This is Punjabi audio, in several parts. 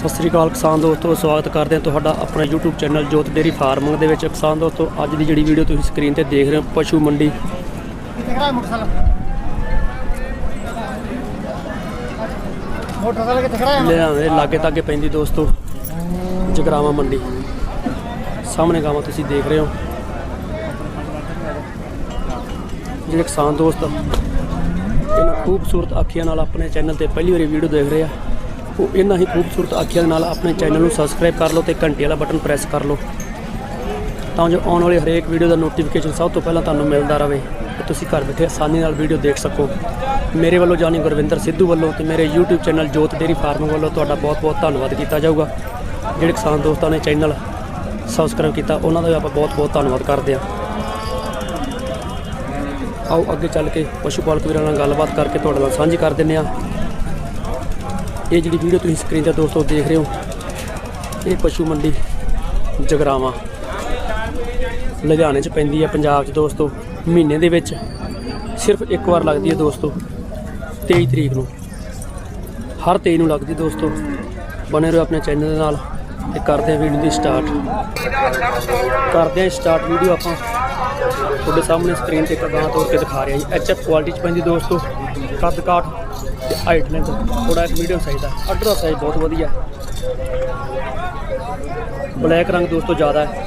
ਸਤਿ ਸ੍ਰੀ ਅਕਾਲ ਕਿਸਾਨ ਦੋਸਤੋ ਸਵਾਗਤ ਕਰਦੇ ਹਾਂ ਤੁਹਾਡਾ ਆਪਣਾ YouTube channel Jot dairy farming ਦੇ ਵਿੱਚ। ਕਿਸਾਨ ਦੋਸਤੋ ਅੱਜ ਦੀ ਜਿਹੜੀ ਵੀਡੀਓ ਤੁਸੀਂ ਸਕਰੀਨ ਤੇ ਦੇਖ ਰਹੇ ਹੋ ਪਸ਼ੂ ਮੰਡੀ। ਲਿਆਵੇ ਲਾਗੇ ਤਾਗੇ ਪੈਂਦੀ ਦੋਸਤੋ ਜਗਰਾਵਾ ਮੰਡੀ। ਸਾਹਮਣੇ ਗਾਵਾਂ ਤੁਸੀਂ ਦੇਖ ਰਹੇ ਹੋ। ਜਿਹੜੇ ਕਿਸਾਨ ਦੋਸਤ ਇਹਨਾਂ ਖੂਬਸੂਰਤ ਅੱਖੀਆਂ ਨਾਲ ਆਪਣੇ ਚੈਨਲ ਤੇ ਪਹਿਲੀ ਵਾਰੀ ਵੀਡੀਓ ਦੇਖ ਰਹੇ ਆ। ਉਹ ਇਹਨਾਂ ਹੀ ਖੂਬਸੂਰਤ ਅੱਖੀਆਂ ਦੇ ਨਾਲ ਆਪਣੇ ਚੈਨਲ ਨੂੰ ਸਬਸਕ੍ਰਾਈਬ ਕਰ ਲਓ ਤੇ ਘੰਟੀ ਵਾਲਾ ਬਟਨ ਪ੍ਰੈਸ ਕਰ ਲਓ। ਤਾਂ ਜੋ ਆਉਣ ਵਾਲੀ ਹਰੇਕ ਵੀਡੀਓ ਦਾ ਨੋਟੀਫਿਕੇਸ਼ਨ ਸਭ ਤੋਂ ਪਹਿਲਾਂ ਤੁਹਾਨੂੰ ਮਿਲਦਾ ਰਹੇ ਤੇ ਤੁਸੀਂ ਘਰ ਬੈਠੇ ਆਸਾਨੀ ਨਾਲ ਵੀਡੀਓ ਦੇਖ ਸਕੋ। ਮੇਰੇ ਵੱਲੋਂ ਜਾਨੀ ਗੁਰਵਿੰਦਰ ਸਿੱਧੂ ਵੱਲੋਂ ਤੇ ਮੇਰੇ YouTube channel Jot dairy farming ਵੱਲੋਂ ਤੁਹਾਡਾ ਬਹੁਤ-ਬਹੁਤ ਧੰਨਵਾਦ ਕੀਤਾ ਜਾਊਗਾ। ਜਿਹੜੇ ਕਿਸਾਨ ਦੋਸਤਾਂ ਨੇ ਚੈਨਲ ਸਬਸਕ੍ਰਾਈਬ ਕੀਤਾ, ਉਹਨਾਂ ਦਾ ਵੀ ਆਪਾਂ ਬਹੁਤ-ਬਹੁਤ ਧੰਨਵਾਦ ਕਰਦੇ ਹਾਂ। ਆਓ ਅੱਗੇ ਚੱਲ ਕੇ ਪਸ਼ੂ ਪਾਲਕ ਵੀਰਾਂ ਨਾਲ ਗੱਲਬਾਤ ਕਰਕੇ ਤੁਹਾਡੇ ਨਾਲ ਸਾਂਝੀ ਕਰ ਦਿੰਦੇ ਹਾਂ। ਇਹ ਜਿਹੜੀ ਵੀਡੀਓ ਤੁਸੀਂ ਸਕਰੀਨ ਤੇ ਦੋਸਤੋ ਦੇਖ ਰਹੇ ਹੋ, ਇਹ ਪਸ਼ੂ ਮੰਡੀ ਜਗਰਾਵਾਂ, ਲੁਧਿਆਣੇ 'ਚ ਪੈਂਦੀ ਹੈ ਪੰਜਾਬ 'ਚ ਦੋਸਤੋ। ਮਹੀਨੇ ਦੇ ਵਿੱਚ ਸਿਰਫ ਇੱਕ ਵਾਰ ਲੱਗਦੀ ਹੈ ਦੋਸਤੋ 23 ਤਰੀਕ ਨੂੰ। ਹਰ 23 ਨੂੰ ਲੱਗਦੀ ਦੋਸਤੋ। ਬਣੇ ਰਹੋ ਆਪਣੇ ਚੈਨਲ ਦੇ ਨਾਲ ਤੇ ਕਰਦੇ ਹਾਂ ਵੀਡੀਓ ਦੀ ਸਟਾਰਟ ਕਰਦੇ ਹਾਂ ਸਟਾਰਟ ਵੀਡੀਓ ਆਪਾਂ। ਤੁਹਾਡੇ ਸਾਹਮਣੇ ਸਕਰੀਨ ਤੇ ਕਦਾਂ ਤੋੜ ਕੇ ਦਿਖਾ ਰਿਹਾ ਜੀ। ਐਚਐਫ ਕੁਆਲਿਟੀ 'ਚ ਪੈਂਦੀ ਦੋਸਤੋ। ਕੱਦ ਕਾਠ। ਹਾਈਟ ਲੈਂਥ ਥੋੜਾ ਇੱਕ ਮੀਡੀਅਮ ਸਾਈਜ਼ ਦਾ ਅੱਡਰ ਦਾ ਸਾਈਜ਼ ਬਹੁਤ ਵਧੀਆ। ਬਲੈਕ ਰੰਗ ਦੋਸਤੋ ਜ਼ਿਆਦਾ ਹੈ।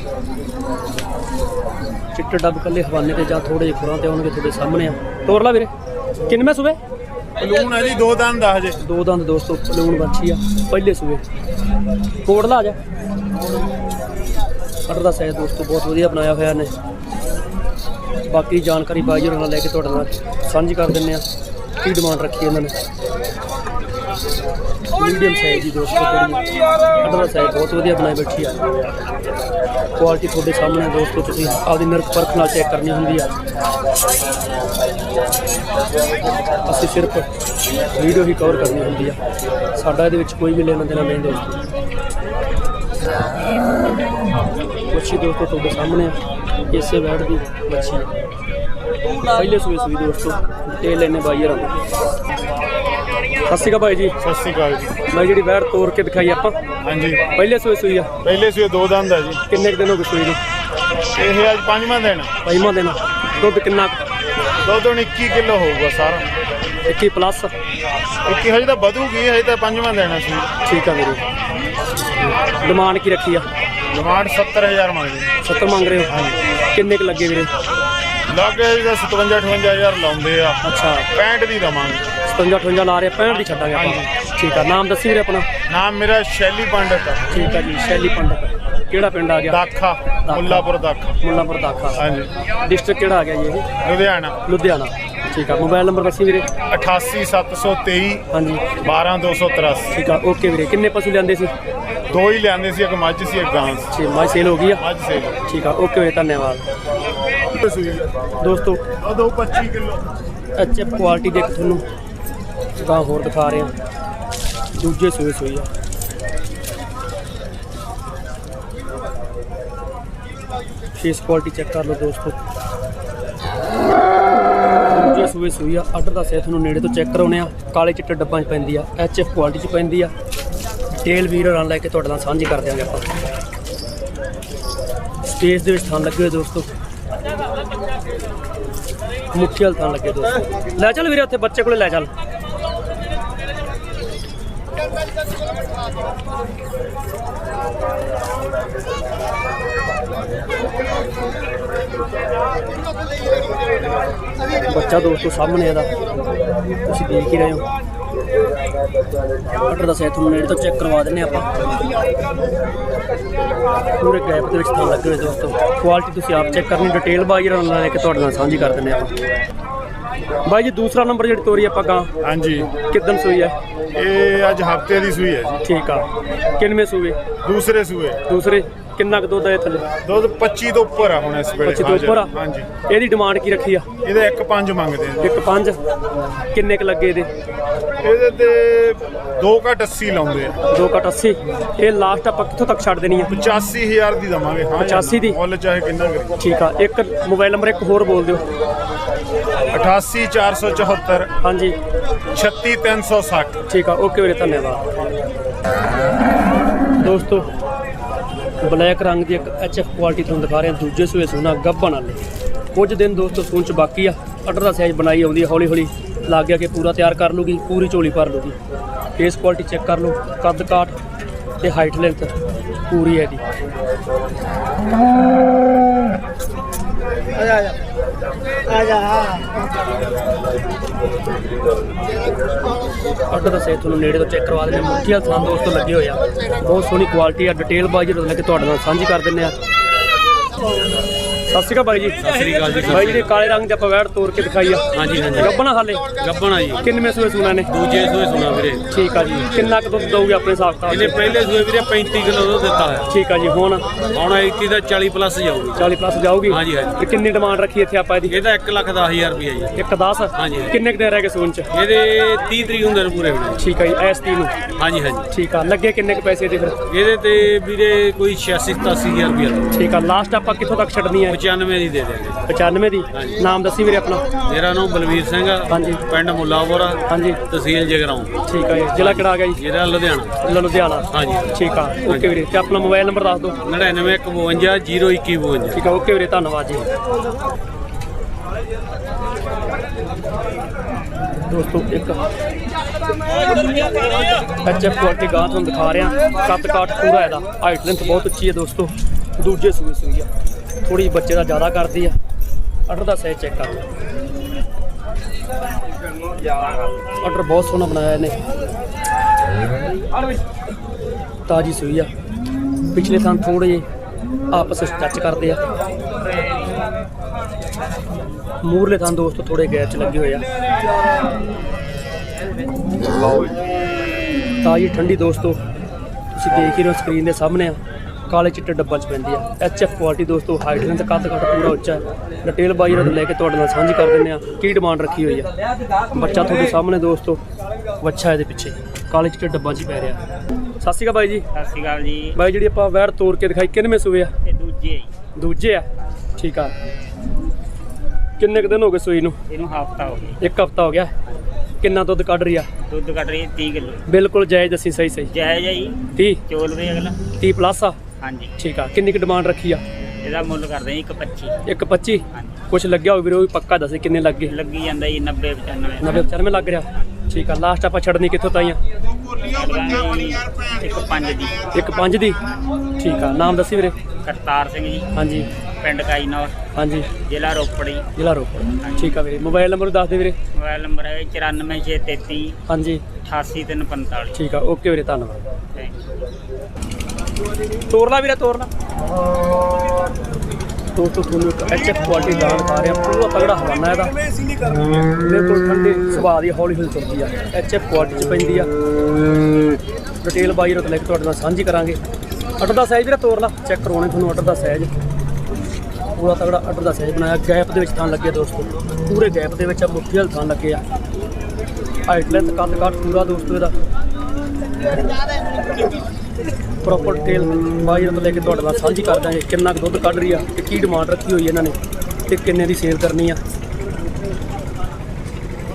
ਚਿੱਟੇ ਡੱਬ ਕੱਲੇ ਹਵਾਨੇ ਤੇ ਜਾਂ ਥੋੜੇ ਜਿਹੇ ਖੁਰਾਂ ਤੇ ਆਉਣਗੇ ਤੁਹਾਡੇ ਸਾਹਮਣੇ ਆ। ਤੋਰ ਲਾ ਵੀਰੇ ਕਿੰਨਵੇਂ ਸੂਵੇ ਲੂਣ ਹੈ ਜੀ ਦੋ ਦੰਦ ਦਾ ਹਜੇ। ਦੋ ਦੰਦ ਦੋਸਤੋ ਪਲੂਣ ਬੱਚੀ ਆ ਪਹਿਲੇ ਸੂਵੇ ਕੋੜ ਲਾ ਜਾ। ਕੱਢ ਦਾ ਸਾਈਜ਼ ਦੋਸਤੋ ਬਹੁਤ ਵਧੀਆ ਬਣਾਇਆ ਹੋਇਆ ਨੇ ਬਾਕੀ ਜਾਣਕਾਰੀ ਬਾਈ ਹੋਰਾਂ ਨਾਲ ਲੈ ਕੇ ਤੁਹਾਡੇ ਨਾਲ ਸਾਂਝੀ ਕਰ ਦਿੰਨੇ ਆ। ਕੀ ਡਿਮਾਂਡ ਰੱਖੀ ਇਹਨਾਂ ਨੇ? ਮੀਡੀਅਮ ਸਾਈਜ਼ ਦੀ ਦੋਸਤੋ ਕੁੜੀ ਕੱਢ ਸਾਈਜ਼ ਬਹੁਤ ਵਧੀਆ ਬਣਾਈ ਬੈਠੀ ਆ। ਕੁਆਲਿਟੀ ਤੁਹਾਡੇ ਸਾਹਮਣੇ ਦੋਸਤੋ, ਤੁਸੀਂ ਆਪਦੀ ਨਿਰਖ ਪਰਖ ਨਾਲ ਚੈੱਕ ਕਰਨੀ ਹੁੰਦੀ ਆ। ਅਸੀਂ ਸਿਰਫ ਵੀਡੀਓ ਹੀ ਕਵਰ ਕਰਨੀ ਹੁੰਦੀ ਆ। ਸਾਡਾ ਇਹਦੇ ਵਿੱਚ ਕੋਈ ਵੀ ਲੈਣਾ ਦੇਣਾ ਨਹੀਂ ਦੋਸਤੋ। ਮੱਛੀ ਦੋਸਤੋ, ਤੁਹਾਡੇ ਸਾਹਮਣੇ ਆ ਇਸੇ ਵੈੜ ਦੀ ਮੱਛੀ ਪਹਿਲੇ ਸੂਏ ਸੂਈ ਦੋਸਤੋ ਤੇ ਲੈਣੇ ਬਾਈ ਰਾਂ ਸਤਿ ਸ਼੍ਰੀ ਅਕਾਲ ਭਾਈ ਜੀ। ਸਤਿ ਸ਼੍ਰੀ ਅਕਾਲ ਜੀ। ਮੈਂ ਜਿਹੜੀ ਵੈੜ ਤੋੜ ਕੇ ਦਿਖਾਈ ਆਪਾਂ। ਹਾਂਜੀ। ਪਹਿਲੇ ਸੂਏ ਸੂਈ ਆ। ਪਹਿਲੇ ਸੀ ਦੋ ਦੰਦ ਹੈ ਜੀ। ਕਿੰਨੇ ਕੁ ਦਿਨ ਹੋ ਗਏ ਸੂਈ ਨੂੰ? ਇਹ ਅੱਜ ਪੰਜਵਾਂ ਦਿਨ ਪੰਜਵਾਂ ਦਿਨ ਦੁੱਧ ਕਿੰਨਾ? ਦੁੱਧ ਹੁਣ 21 ਕਿਲੋ ਹੋਊਗਾ ਸਾਰਾ। 21 ਪਲੱਸ 21 ਹਜੇ ਤਾਂ ਵਧੂਗੀ ਹਜੇ ਤਾਂ ਪੰਜਵਾਂ ਦਿਨ ਸੀ ਠੀਕ ਆ ਵੀਰੇ। ਡਿਮਾਂਡ ਕੀ ਰੱਖੀ ਆ? ਡਿਮਾਂਡ 70000 ਮੰਗਦੇ। 70 ਮੰਗ ਰਹੇ ਹੋ? ਕਿੰਨੇ ਕੁ ਲੱਗੇ ਵੀਰੇ? ਲੱਗੇ ਜੀ 57 58000 ਲਾਉਂਦੇ ਆ। ਅੱਛਾ। 65 ਦੀ ਦਵਾਂਗੇ 57 58 ਲਾ ਰਹੇ ਆ, 65 ਦੀ ਛੱਡਾਂਗੇ ਆਪਾਂ। ਠੀਕ ਆ ਨਾਮ ਦੱਸੀ ਵੀਰੇ ਆਪਣਾ? ਨਾਮ ਮੇਰਾ ਸ਼ੈਲੀ ਪੰਡਤ ਆ। ਠੀਕ ਆ ਜੀ ਸ਼ੈਲੀ ਪੰਡਤ। ਕਿਹੜਾ ਪਿੰਡ ਆ ਗਿਆ? ਦਾਖਾ ਮੁੱਲਾਪੁਰ ਦਾਖਾ। ਮੁੱਲਾਪੁਰ ਦਾਖਾ। ਹਾਂਜੀ। ਡਿਸਟ੍ਰਿਕਟ ਕਿਹੜਾ ਆ ਗਿਆ ਜੀ ਇਹ? ਲੁਧਿਆਣਾ। ਲੁਧਿਆਣਾ। ਠੀਕ ਆ ਮੋਬਾਈਲ ਨੰਬਰ ਦੱਸੀ ਵੀਰੇ? 88723 ਹਾਂਜੀ। 12283 ਠੀਕ ਆ ਓਕੇ ਵੀਰੇ ਕਿੰਨੇ ਪਸ਼ੂ ਲਿਆਂਦੇ ਸੀ? ਦੋ ਹੀ ਲਿਆਂਦੇ ਸੀ ਇੱਕ ਮੱਝ ਸੀ ਇੱਕ ਗਾਂ ਸੀ। ਮਾਈ ਸੇਲ ਹੋ ਗਈ ਆ? ਮੱਝ ਸੇ ਠੀਕ ਆ ਓਕੇ ਵੀਰੇ ਧੰਨਵਾਦ। ਦੋਸਤੋ? ਦੋ 25 ਕਿਲੋ। ਐਚਐਫ ਕੁਆਲਿਟੀ ਦੇਖ ਤੁਹਾਨੂੰ। ਤਾਂ ਹੋਰ ਦਿਖਾ ਰਹੇ ਆ ਦੂਜੇ ਸੂਏ ਸੂਈ ਆ। ਫੇਸ ਕੁਆਲਿਟੀ ਚੈੱਕ ਕਰ ਲਓ ਦੋਸਤੋ। ਦੂਜੇ ਸੂਏ ਸੂਈ ਆ। ਆਰਡਰ ਦਾ ਸਹਿ ਤੁਹਾਨੂੰ ਨੇੜੇ ਤੋਂ ਚੈੱਕ ਕਰਾਉਣੇ ਆ ਕਾਲੇ ਚਿੱਟੇ ਡੱਬਾਂ 'ਚ ਪੈਂਦੀ ਆ। ਐਚਐਫ ਕੁਆਲਿਟੀ 'ਚ ਪੈਂਦੀ ਆ। ਡਿਟੇਲ ਵੀਰ ਰਾਂ ਲੈ ਕੇ ਤੁਹਾਡੇ ਨਾਲ ਸਾਂਝੀ ਕਰ ਦਿਆਂਗੇ ਆਪਾਂ। ਸਪੇਸ ਦੇ ਵਿੱਚ ਥਾਂ ਲੱਗੇ ਹੋਏ ਦੋਸਤੋ। ਮੁੱਠੀ ਵਾਲ ਲੱਗੇ ਦੋਸਤੋ। ਲੈ ਚੱਲ ਵੀਰੇ ਉੱਥੇ ਬੱਚੇ ਕੋਲੇ ਲੈ ਚੱਲ। ਬੱਚਾ ਦੋਸਤੋ ਸਾਹਮਣੇ ਇਹਦਾ। ਤੁਸੀਂ ਦੇਖ ਹੀ ਰਹੇ ਹੋ। ਆਰਡਰ ਦਾ ਸੈਟ ਤੁਹਾਨੂੰ ਨੇੜੇ ਤੋਂ ਚੈੱਕ ਕਰਵਾ ਦਿੰਨੇ ਆਪਾਂ। ਪੂਰੇ ਗੈਪ ਦੇ ਵਿੱਚ ਤਾਂ ਲੱਗੇ ਹੋਏ ਦੋਸਤੋ। ਕੁਆਲਿਟੀ ਤੁਸੀਂ ਆਪ ਚੈੱਕ ਕਰਨੀ ਡਿਟੇਲ ਬਾਈ ਨਾਲ ਲੈ ਕੇ ਤੁਹਾਡੇ ਨਾਲ ਸਾਂਝੀ ਕਰ ਦਿੰਨੇ ਆਪਾਂ। ਬਾਈ ਜੀ ਦੂਸਰਾ ਨੰਬਰ ਜਿਹੜੀ ਤੋਰੀ ਆਪਾਂ ਗਾਂ ਹਾਂਜੀ। ਕਿਦਨ ਸੂਈ ਹੈ ਇਹ ਅੱਜ ਹਫ਼ਤੇ ਦੀ ਸੂਈ ਹੈ ਜੀ। ਠੀਕ ਆ। ਕਿੰਨਵੇਂ ਸੂਏ? ਦੂਸਰੇ ਸੂਏ। ਦੂਸਰੇ? ਕਿੰਨਾ ਕੁ ਦੁੱਧ ਹੈ ਥੱਲੇ? ਦੁੱਧ 25 ਤੋਂ ਉੱਪਰ ਆ ਹੁਣ ਇਸ ਵੇਲੇ 25 ਤੋਂ ਉੱਪਰ ਆ? ਹਾਂਜੀ। ਇਹਦੀ ਡਿਮਾਂਡ ਕੀ ਰੱਖੀ ਆ? ਇਹਦੇ 1.5 ਮੰਗਦੇ ਆ। ਇੱਕ ਪੰਜ? ਕਿੰਨੇ ਕ ਲੱਗੇ ਇਹਦੇ? ਇਹਦੇ ਤੇ 2 ਘਟ 80 ਲਾਉਂਦੇ ਆ। ਦੋ ਘੱਟ 80 ਇਹ ਲਾਸਟ ਆਪਾਂ ਕਿੱਥੋਂ ਤੱਕ ਛੱਡ ਦੇਣੀ ਆ? 85000 ਦੀ ਦਵਾਂਗੇ ਹਾਂ। 85 ਦੀ? ਮੁੱਲ ਚਾਹੇ ਕਿੰਨਾ ਕਰੀ। ਠੀਕ ਆ ਇੱਕ ਮੋਬਾਈਲ ਨੰਬਰ ਇੱਕ ਹੋਰ ਬੋਲ ਦਿਓ। 88474 ਹਾਂਜੀ। 36360 ਠੀਕ ਆ ਓਕੇ ਵੀਰੇ ਧੰਨਵਾਦ। ਦੋਸਤੋ ਬਲੈਕ ਰੰਗ ਦੀ ਇੱਕ ਐਚਐਫ ਕੁਆਲਿਟੀ ਤੁਹਾਨੂੰ ਦਿਖਾ ਰਹੇ ਹਾਂ ਦੂਜੇ ਸੂਏ ਸੋਨਾ ਗੱਭਣ ਵਾਲੇ। ਕੁਝ ਦਿਨ ਦੋਸਤੋ ਸੂਣ ਚ ਬਾਕੀ ਆ ਅਟਰ ਦਾ ਸਾਈਜ਼ ਬਣਾਈ ਆਉਂਦੀ ਹੈ ਹੌਲੀ ਹੌਲੀ ਲੱਗ ਗਿਆ ਕਿ ਪੂਰਾ ਤਿਆਰ ਕਰ ਲੂਗੀ, ਪੂਰੀ ਝੋਲੀ ਭਰ ਲੂਗੀ। ਫੇਸ ਕੁਆਲਿਟੀ ਚੈੱਕ ਕਰ ਲਓ, ਕੱਦ ਕਾਟ ਤੇ ਹਾਈਟ ਲੈਂਥ ਪੂਰੀ ਹੈ ਦੀ ਆ ਜਾ ਆ ਜਾ ਆ ਜਾ ਅਟਰ ਦਾ ਤੁਹਾਨੂੰ ਨੇੜੇ ਤੋਂ ਚੈੱਕ ਕਰਵਾ ਦਿੰਦੇ ਹਾਂ। ਮੁੱਠੀਆਂ ਥਾਂ ਦੋਸਤੋ ਲੱਗੇ ਹੋਏ ਆ। ਬਹੁਤ ਸੋਹਣੀ ਕੁਆਲਿਟੀ ਆ। ਡਿਟੇਲ ਬਾਈ ਜਿਹੜਾ ਲੈ ਕੇ ਤੁਹਾਡੇ ਨਾਲ ਸਾਂਝੀ ਕਰ ਦਿੰਦੇ ਆ ਸਤਿ ਸ਼੍ਰੀ ਅਕਾਲ ਬਾਈ ਜੀ। ਸਤਿ ਸ਼੍ਰੀ ਅਕਾਲ ਜੀ, ਬਾਈ ਜੀ ਕਾਲੇ ਰੰਗ ਦੇ ਆਪਾਂ ਵੈੜ ਤੋੜ ਕੇ ਦਿਖਾਈ ਆ। ਹਾਂਜੀ, ਹਾਂਜੀ। ਗੱਬਣਾ ਹਾਲੇ? ਗੱਬਣਾ ਜੀ। ਕਿੰਨਵੇਂ ਸੂਏ ਸੂਣਾ ਨੇ? ਦੂਜੇ ਸੂਏ ਸੁਣਾ ਵੀਰੇ। ਠੀਕ ਆ ਜੀ। ਕਿੰਨਾ ਕੁ ਦੁੱਧ ਦਊਗੇ ਆਪਣੇ ਹਿਸਾਬ ਕਿਤਾਬ? ਇਹਨੇ ਪਹਿਲੇ ਸੂਏ ਵੀਰੇ 35 ਕਿਲੋ ਦੁੱਧ ਦਿੱਤਾ ਹੈ ਠੀਕ ਆ ਜੀ ਹੁਣ? ਹੁਣ ਐਤੀ ਦਾ 40 ਪਲੱਸ ਜਾਊਗੀ। 40 ਪਲੱਸ ਜਾਊਗੀ? ਹਾਂਜੀ, ਹਾਂਜੀ। ਤੇ ਕਿੰਨੀ ਡਿਮਾਂਡ ਰੱਖੀ ਇੱਥੇ ਆਪਾਂ ਇਹਦੀ? ਇਹਦਾ 1 ਲੱਖ 10000 ਰੁਪਏ ਜੀ। ਇੱਕ 10 ਹਾਂਜੀ। ਕਿੰਨੇ ਕੁ ਦਿਨ ਰਹਿ ਗਏ ਸੂਣ ਚ? ਇਹਦੇ 30 ਤਰੀਕ ਹੁੰਦੇ ਨੇ ਪੂਰੇ ਹੋਣੇ। ਠੀਕ ਆ ਜੀ ਐਸ ਤੀ ਨੂੰ? ਹਾਂਜੀ ਹਾਂਜੀ। ਠੀਕ ਆ। ਲੱਗੇ ਕਿੰਨੇ ਕੁ ਪੈਸੇ ਦੇ ਫਿਰ? ਇਹਦੇ ਤੇ ਵੀਰੇ ਕੋਈ 86 87000 ਰੁਪਏ ਠੀਕ ਆ। ਲਾਸਟ ਆਪਾਂ ਕਿੱਥੋਂ ਤੱਕ ਛੱਡਣੀ ਹੈ 95 ਦੀ ਦੇ ਦੇਗੇ 95 ਦੀ। ਨਾਮ ਦੱਸੀ ਵੀਰੇ ਆਪਣਾ। ਮੇਰਾ ਨਾਮ ਬਲਵੀਰ ਸਿੰਘ ਆ। ਹਾਂਜੀ। ਪਿੰਡ ਮੁੱਲਾਪੁਰਾ ਹਾਂਜੀ। ਤਹਿਸੀਲ ਜਗਰਾਉਂ। ਠੀਕ ਆ ਜੀ। ਜ਼ਿਲ੍ਹਾ ਕਿਹੜਾ ਆ ਗਿਆ ਜੀ? ਜ਼ਿਲ੍ਹਾ ਲੁਧਿਆਣਾ। ਲੁਧਿਆਣਾ। ਹਾਂਜੀ। ਠੀਕ ਆ। ਓਕੇ ਵੀਰੇ। ਤੇ ਆਪਣਾ ਮੋਬਾਈਲ ਨੰਬਰ ਦੱਸ ਦਿਓ। 9952 0152 ਠੀਕ ਆ। ਓਕੇ ਵੀਰੇ। ਧੰਨਵਾਦ ਜੀ। ਦੋਸਤੋ ਇੱਕ ਐਚਐਫ ਕੁਆਲਿਟੀ ਗਾਂ ਤੁਹਾਨੂੰ ਦਿਖਾ ਰਿਹਾ। ਕੱਦ ਕਾਠ ਪੂਰਾ ਇਹਦਾ। ਹਾਈਟ ਲੈਂਥ ਬਹੁਤ ਉੱਚੀ ਹੈ ਦੋਸਤੋ। ਦੂਜੇ ਸੂਏ ਸੂਈ ਆ। ਥੋੜੀ ਬੱਚੇ ਦਾ ਜ਼ਿਆਦਾ ਕਰਦੀ ਆ। ਆਰਡਰ ਦਾ ਸਾਈਜ਼ ਚੈੱਕ ਕਰ ਲਓ। ਆਰਡਰ ਬਹੁਤ ਸੋਹਣਾ ਬਣਾਇਆ ਇਹਨੇ। ਤਾਜੀ ਸੂਈ ਆ। ਪਿਛਲੇ ਥਾਂ ਥੋੜੇ ਜਿਹੇ ਆਪਸ ਵਿੱਚ ਟੱਚ ਕਰਦੇ ਆ। ਮੂਰਲੇ ਥਾਂ ਦੋਸਤੋ ਥੋੜੇ ਗੈਪ ਚ ਲੱਗੇ ਹੋਏ ਆ। ਤਾਜੀ ਠੰਡੀ ਦੋਸਤੋ, ਤੁਸੀਂ ਦੇਖ ਹੀ ਰਹੇ ਹੋ ਸਕਰੀਨ ਦੇ ਸਾਹਮਣੇ ਆ। ਕਾਲੇ ਚਿੱਟੇ ਡੱਬਾ ਚ ਪੈਂਦੀ ਆ। ਐਚਐਫ ਕੁਆਲਿਟੀ ਦੋਸਤੋ ਹਾਈਟ ਲੈਂਥ ਕੱਦ ਕੱਟ ਪੂਰਾ ਉੱਚਾ ਹੈ। ਡਿਟੇਲ ਬਾਈ ਨਾਲ ਲੈ ਕੇ ਤੁਹਾਡੇ ਨਾਲ ਸਾਂਝੀ ਕਰ ਦਿੰਦੇ ਆ। ਕੀ ਡਿਮਾਂਡ ਰੱਖੀ ਹੋਈ ਆ? ਬੱਚਾ ਤੁਹਾਡੇ ਸਾਹਮਣੇ ਦੋਸਤੋ ਵੱਛਾ ਇਹਦੇ ਪਿੱਛੇ ਕਾਲੇ ਚਿੱਟੇ ਡੱਬਾ ਚ ਹੀ ਪੈ ਰਿਹਾ। ਸਤਿ ਸ਼੍ਰੀ ਅਕਾਲ ਬਾਈ ਜੀ। ਸਤਿ ਸ਼੍ਰੀ ਅਕਾਲ ਜੀ। ਬਾਈ ਜਿਹੜੀ ਆਪਾਂ ਵੈੜ ਤੋੜ ਕੇ ਦਿਖਾਈ ਕਿੰਨਵੇਂ ਸੂਏ ਆ? ਇਹ ਦੂਜੇ ਆ। ਦੂਜੇ ਆ? ਠੀਕ ਆ। ਕਿੰਨੇ ਕੁ ਦਿਨ ਹੋ ਗਏ ਸੂਈ ਨੂੰ? ਇਹਨੂੰ ਹਫਤਾ ਹੋ ਗਿਆ। ਇੱਕ ਹਫਤਾ ਹੋ ਗਿਆ। ਕਿੰਨਾ ਦੁੱਧ ਕੱਢ ਰਹੀ ਆ? ਦੁੱਧ ਕੱਢ ਰਹੀ ਹੈ 30 ਕਿਲੋ। ਬਿਲਕੁਲ ਜਾਇਜ਼ ਦੱਸੀ ਸਹੀ ਸਹੀ ਜਾਇਜ਼ ਹੈ ਜੀ। 30 ਚੋਲ ਵੀ ਅਗਲਾ। 30 ਪਲੱਸ ਆ। ਹਾਂਜੀ। ਠੀਕ ਆ ਕਿੰਨੀ ਕੁ ਡਿਮਾਂਡ ਰੱਖੀ ਆ? ਇਹਦਾ ਮੁੱਲ ਕਰਦੇ ਜੀ 125 ਇੱਕ 25 ਹਾਂਜੀ। ਕੁਛ ਲੱਗਿਆ ਹੋਵੇ ਵੀਰੇ ਉਹ ਵੀ ਪੱਕਾ ਦੱਸੇ ਕਿੰਨੇ ਲੱਗੇ ਲੱਗੀ ਜਾਂਦਾ ਜੀ 90 95 90 95 ਲੱਗ ਰਿਹਾ। ਠੀਕ ਆ ਲਾਸਟ ਆਪਾਂ ਛੱਡਣੀ ਕਿੱਥੋਂ ਤਾਈਆਂ ਇੱਕ ਪੰਜ ਦੀ। ਇੱਕ 5 ਦੀ? ਠੀਕ ਆ ਨਾਮ ਦੱਸੀ ਵੀਰੇ। ਕਰਤਾਰ ਸਿੰਘ ਜੀ। ਹਾਂਜੀ। ਪਿੰਡ ਕਾਈਨੌਰ। ਹਾਂਜੀ। ਜ਼ਿਲ੍ਹਾ ਰੋਪੜ। ਜੀ ਜ਼ਿਲ੍ਹਾ ਰੋਪੜ। ਠੀਕ ਆ ਵੀਰੇ ਮੋਬਾਈਲ ਨੰਬਰ ਦੱਸ ਦੇ ਵੀਰੇ। ਮੋਬਾਈਲ ਨੰਬਰ ਹੈ 94633 ਹਾਂਜੀ। 88345 ਠੀਕ ਆ ਓਕੇ ਵੀਰੇ ਧੰਨਵਾਦ। ਥੈਂਕ ਯੂ ਤੋਰ ਲਾ ਵੀਰੇ ਤੋਰਲਾ ਦੋਸਤੋ, ਤੁਹਾਨੂੰ ਇੱਕ ਐਚਐਫ ਕੁਆਲਿਟੀ ਦਾ ਦਿਖਾ ਰਿਹਾ, ਪੂਰਾ ਤਗੜਾ ਹਵਾਨਾ ਇਹਦਾ। ਬਿਲਕੁਲ ਠੰਡੇ ਸੁਭਾਅ ਦੀ ਹੌਲੀ ਹੌਲੀ ਤੁਰਦੀ ਆ। ਐਚਐਫ ਕੁਆਲਿਟੀ ਚ ਪੈਂਦੀ ਆ। ਡਿਟੇਲ ਬਾਈ ਰਤ ਲੈ ਕੇ ਤੁਹਾਡੇ ਨਾਲ ਸਾਂਝੀ ਕਰਾਂਗੇ। ਅਟਰ ਦਾ ਸਾਈਜ਼ ਵੀਰੇ ਤੋਰਲਾ ਚੈੱਕ ਕਰਵਾਉਣੇ ਤੁਹਾਨੂੰ ਅਟਰ ਦਾ ਸਾਈਜ਼ ਪੂਰਾ ਤਗੜਾ ਅਟਰ ਦਾ ਸਾਈਜ਼ ਬਣਾਇਆ। ਗੈਪ ਦੇ ਵਿੱਚ ਥਾਂ ਲੱਗੇ ਦੋਸਤੋ। ਪੂਰੇ ਗੈਪ ਦੇ ਵਿੱਚ ਆ, ਮੁੱਠੀ ਵਾਲ ਥਾਂ ਲੱਗੇ ਆ। ਹਾਈਟ ਲੈਂਥ ਕੱਦ ਕਾਠ ਪੂਰਾ ਦੋਸਤੋ ਇਹਦਾ। ਪ੍ਰੋਪਰ ਟੇਲ ਬਾਈ ਤੋਂ ਲੈ ਕੇ ਤੁਹਾਡੇ ਨਾਲ ਸਾਂਝੀ ਕਰ ਦਾਂਗੇ ਕਿੰਨਾ ਕੁ ਦੁੱਧ ਕੱਢ ਰਹੀ ਆ ਤੇ ਕੀ ਡਿਮਾਂਡ ਰੱਖੀ ਹੋਈ ਇਹਨਾਂ ਨੇ ਤੇ ਕਿੰਨੇ ਦੀ ਸੇਲ ਕਰਨੀ ਆ।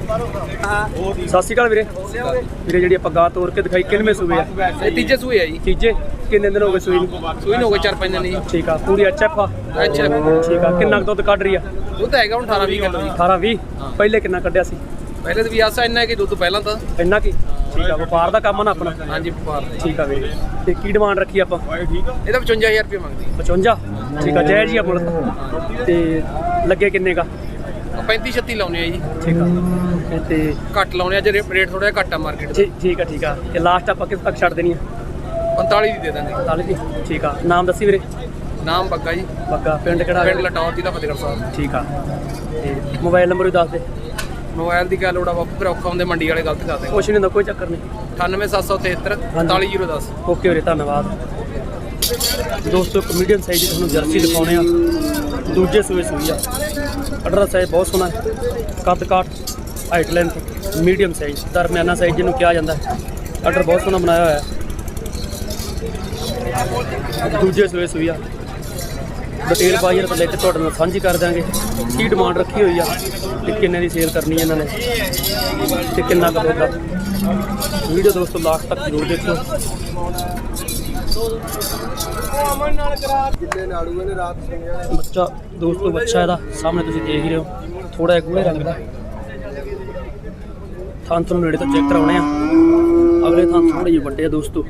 ਸਤਿ ਸ਼੍ਰੀ ਅਕਾਲ ਵੀਰੇ। ਵੀਰੇ ਜਿਹੜੀ ਆਪਾਂ ਗਾਂ ਤੋੜ ਕੇ ਦਿਖਾਈ ਕਿੰਨਵੇਂ ਸੂਏ ਆ? ਇਹ ਤੀਜੇ ਸੂਏ ਆ ਜੀ। ਤੀਜੇ? ਕਿੰਨੇ ਦਿਨ ਹੋ ਗਏ ਸੂਈ ਨੂੰ? ਸੂਈ ਨੂੰ ਹੋ ਗਏ 4-5 ਦਿਨ ਜੀ ਠੀਕ ਆ ਪੂਰੀ ਐਚਐਫ ਆ ਅੱਛਾ। ਠੀਕ ਆ ਕਿੰਨਾ ਕੁ ਦੁੱਧ ਕੱਢ ਰਹੀ ਆ? ਦੁੱਧ ਹੈਗਾ ਹੁਣ 18-20 ਕਿਲੋ ਜੀ। 18 20 ਪਹਿਲੇ ਕਿੰਨਾ ਕੱਢਿਆ ਸੀ? ਪਹਿਲੇ ਤਾਂ ਵੀ ਆਸਾ ਇੰਨਾ ਕਿ ਦੁੱਧ ਪਹਿਲਾਂ ਤਾਂ। ਇੰਨਾ ਕੀ? ਠੀਕ ਆ ਵਪਾਰ ਦਾ ਕੰਮ ਆ ਨਾ ਆਪਣਾ? ਹਾਂਜੀ ਵਪਾਰ ਦਾ ਠੀਕ ਆ ਵੀਰੇ। ਤੇ ਕੀ ਡਿਮਾਂਡ ਰੱਖੀ ਆਪਾਂ? ਜੀ। ਇਹਦਾ 55000 ਰੁਪਏ ਮੰਗਦੀ 55 ਠੀਕ ਆ ਜੈ ਜੀ ਆ ਤੇ ਲੱਗੇ ਕਿੰਨੇ ਕਾ? 35-36 ਲਾਉਨੇ ਆ ਜੀ। ਠੀਕ ਆ। ਤੇ ਘੱਟ ਲਾਉਨੇ ਆ ਜੇ ਰੇਟ ਥੋੜਾ ਜਿਹਾ ਘੱਟ ਆ ਮਾਰਕੀਟ ਦਾ। ਠੀਕ ਆ ਠੀਕ ਆ। ਤੇ ਲਾਸਟ ਆਪਾਂ ਕਿਸ ਤੱਕ ਛੱਡ ਦੇਣੀ ਆ? 45 ਦੀ ਦੇ ਦਾਂਗੇ। ਤਾਲੀ ਜੀ ਠੀਕ ਆ। ਨਾਮ ਦੱਸੀ ਵੀਰੇ। ਨਾਮ ਬੱਗਾ ਜੀ। ਬੱਗਾ। ਪਿੰਡ ਕਿਹੜਾ ਪਿੰਡ ਲਟੌਰ ਜ਼ਿਲ੍ਹਾ ਫਤਿਹਗੜ੍ਹ ਸਾਹਿਬ। ਠੀਕ ਆ। ਤੇ ਮੋਬਾਈਲ ਨੰਬਰ ਵੀ ਦੱਸ ਦੇ। ਮੋਬਾਈਲ ਦੀ ਗੱਲ ਲੋੜਾ ਬਾਪੂ ਫਿਰ ਔਖਾ ਹੁੰਦੇ ਮੰਡੀ ਵਾਲੇ ਗਲਤ ਕਰਦੇ ਕੁਛ ਨਹੀਂ ਹੁੰਦਾ ਕੋਈ ਚੱਕਰ ਨਹੀਂ 98773 44010 ਓਕੇ ਵੀਰੇ ਧੰਨਵਾਦ। ਦੋਸਤੋ ਇੱਕ ਮੀਡੀਅਮ ਸਾਈਜ਼ ਦੀ ਤੁਹਾਨੂੰ ਜਰਸੀ ਦਿਖਾਉਣੇ ਆ। ਦੂਜੇ ਸੂਏ ਸੂਈ ਆ। ਅਡਰ ਸਾਈਜ਼ ਬਹੁਤ ਸੋਹਣਾ ਹੈ। ਕੱਦ ਕਾਠ ਹਾਈਟ ਲੈਂਥ ਮੀਡੀਅਮ ਸਾਈਜ਼ ਦਰਮਿਆਨਾ ਸਾਈਜ਼ ਜਿਹਨੂੰ ਕਿਹਾ ਜਾਂਦਾ ਹੈ। ਅਡਰ ਬਹੁਤ ਸੋਹਣਾ ਬਣਾਇਆ ਹੋਇਆ ਹੈ। ਦੂਜੇ ਸੂਏ ਸੂਈ ਆ। ਡਿਟੇਲ ਬਾਈਰ ਤੋਂ ਲੈ ਕੇ ਤੁਹਾਡੇ ਨਾਲ ਸਾਂਝੀ ਕਰ ਦਾਂਗੇ ਕੀ ਡਿਮਾਂਡ ਰੱਖੀ ਹੋਈ ਆ ਤੇ ਕਿੰਨੇ ਦੀ ਸੇਲ ਕਰਨੀ ਹੈ ਇਹਨਾਂ ਨੇ ਤੇ ਕਿੰਨਾ ਕੁ ਦੁੱਧ ਵੀਡੀਓ ਦੋਸਤੋ ਲਾਸਟ ਤੱਕ ਜ਼ਰੂਰ ਦੇਖਿਓ। ਬੱਚਾ, ਦੋਸਤੋ, ਬੱਚਾ ਇਹਦਾ। ਸਾਹਮਣੇ ਤੁਸੀਂ ਦੇਖ ਹੀ ਰਹੇ ਹੋ ਥੋੜਾ ਜਿਹਾ ਗੂੜੇ ਰੰਗ ਦਾ। ਥਾਂ ਤੁਹਾਨੂੰ ਨੇੜੇ ਤੋਂ ਚੈੱਕ ਕਰਾਉਣੇ ਆ। ਅਗਲੇ ਥਾਂ ਥੋੜੇ ਜਿਹੇ ਵੱਡੇ ਆ ਦੋਸਤੋ।